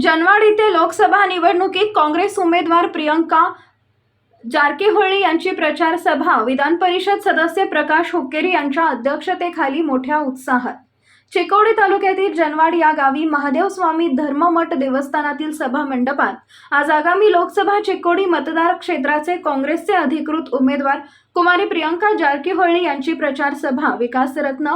जनवाड येथे लोकसभा निवडणुकीत काँग्रेस उमेदवार प्रियंका जारकीहोळी यांची प्रचार सभा विधान परिषद सदस्य प्रकाश हुक्केरी यांच्या अध्यक्षतेखाली मोठ्या उत्साहात. चिकोडी तालुक्यातील जनवाड या गावी महादेव स्वामी धर्ममठ देवस्थानातील सभा मंडपात आज आगामी लोकसभा चिकोडी मतदार क्षेत्राचे काँग्रेसचे अधिकृत उमेदवार कुमारी प्रियंका जारकीहोळी यांची प्रचार सभा विकासरत्न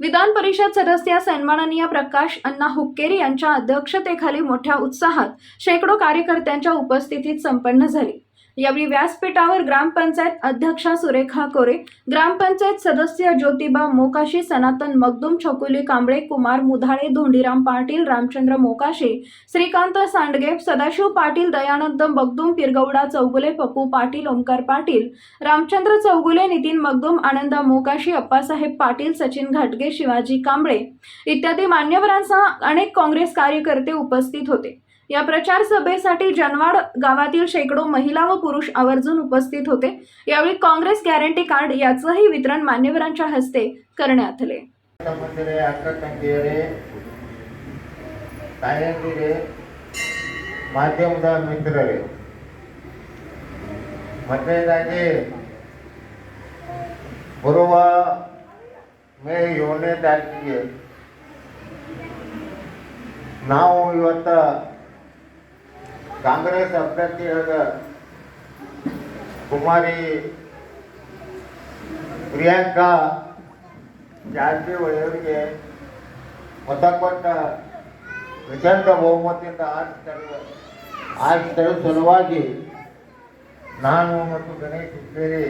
विधान परिषद सदस्य सन्माननीय प्रकाश अण्णा हुक्केरी यांच्या अध्यक्षतेखाली मोठ्या उत्साहात शेकडो कार्यकर्त्यांच्या उपस्थितीत संपन्न झाली. यावेळी व्यासपीठावर ग्रामपंचायत अध्यक्षा सुरेखा कोरे ग्रामपंचायत सदस्य ज्योतिबा मोकाशी सनातन मगदुम छकुली कांबळे कुमार मुधाळे धोंडीराम पाटील रामचंद्र मोकाशी श्रीकांत सांडगे सदाशिव पाटील दयानंद मगदुम पिरगौडा चौगुले पप्पू पाटील ओमकार पाटील रामचंद्र चौगुले नितीन मगदुम आनंदा मोकाशी अप्पासाहेब पाटील सचिन घाटगे शिवाजी कांबळे इत्यादी मान्यवरांसह अनेक काँग्रेस कार्यकर्ते उपस्थित होते. या प्रचार सभेसाठी जनवाड गावातील शेकडो महिला व पुरुष आवर्जून उपस्थित होते यावेळी काँग्रेस गॅरंटी कार्ड याचंही वितरण मान्यवरांच्या हस्ते करण्यात आले ತಮ್ಮಂದಿರೇ ಅಕ್ಕ ತಂಗಿಯರೇ ತಾಯಂದಿರೇ ಮಾಧ್ಯಮದ ಮಿತ್ರರೇ ಮೊದಲನೇದಾಗಿ ಬರುವ ಮೇ ಏಳನೇ ತಾರೀಕಿಗೆ ನಾವು ಇವತ್ತ ಕಾಂಗ್ರೆಸ್ ಅಭ್ಯರ್ಥಿಯಾದ ಕುಮಾರಿ ಪ್ರಿಯಾಂಕಾ ಜಾರಕಿಹೊಳಿ ಅವರಿಗೆ ಮತ ಕೊಟ್ಟ ಪ್ರಚಂಡ ಬಹುಮತದಿಂದ ಆರಿಸ್ತಾರೆ ಆರಿಸ್ತಾರೆ ಸಲುವಾಗಿ ನಾನು ಮತ್ತು ಗಣೇಶ್ ಸೇರಿ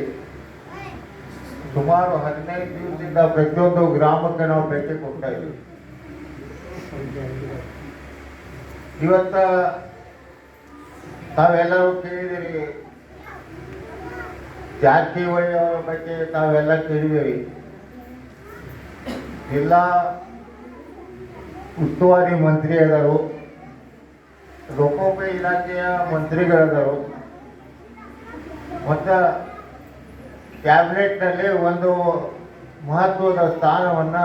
ಸುಮಾರು ಹದಿನೈದು ದಿವಸದಿಂದ ಪ್ರತಿಯೊಂದು ಗ್ರಾಮಕ್ಕೆ ನಾವು ಭೇಟಿ ಕೊಡ್ತಾ ಇದ್ದೀವಿ. ಇವತ್ತ ತಾವೆಲ್ಲರೂ ಕೇಳಿದಿರಿ ಜಾರಕಿಹೊಳಿ ಅವರ ಬಗ್ಗೆ ತಾವೆಲ್ಲ ಕೇಳಿದಿರಿ ಜಿಲ್ಲಾ ಉಸ್ತುವಾರಿ ಮಂತ್ರಿ ಆದರು ಲೋಕೋಪಯೋಗಿ ಇಲಾಖೆಯ ಮಂತ್ರಿಗಳಾದರು. ಮತ್ತು ಕ್ಯಾಬಿನೆಟ್ನಲ್ಲಿ ಒಂದು ಮಹತ್ವದ ಸ್ಥಾನವನ್ನು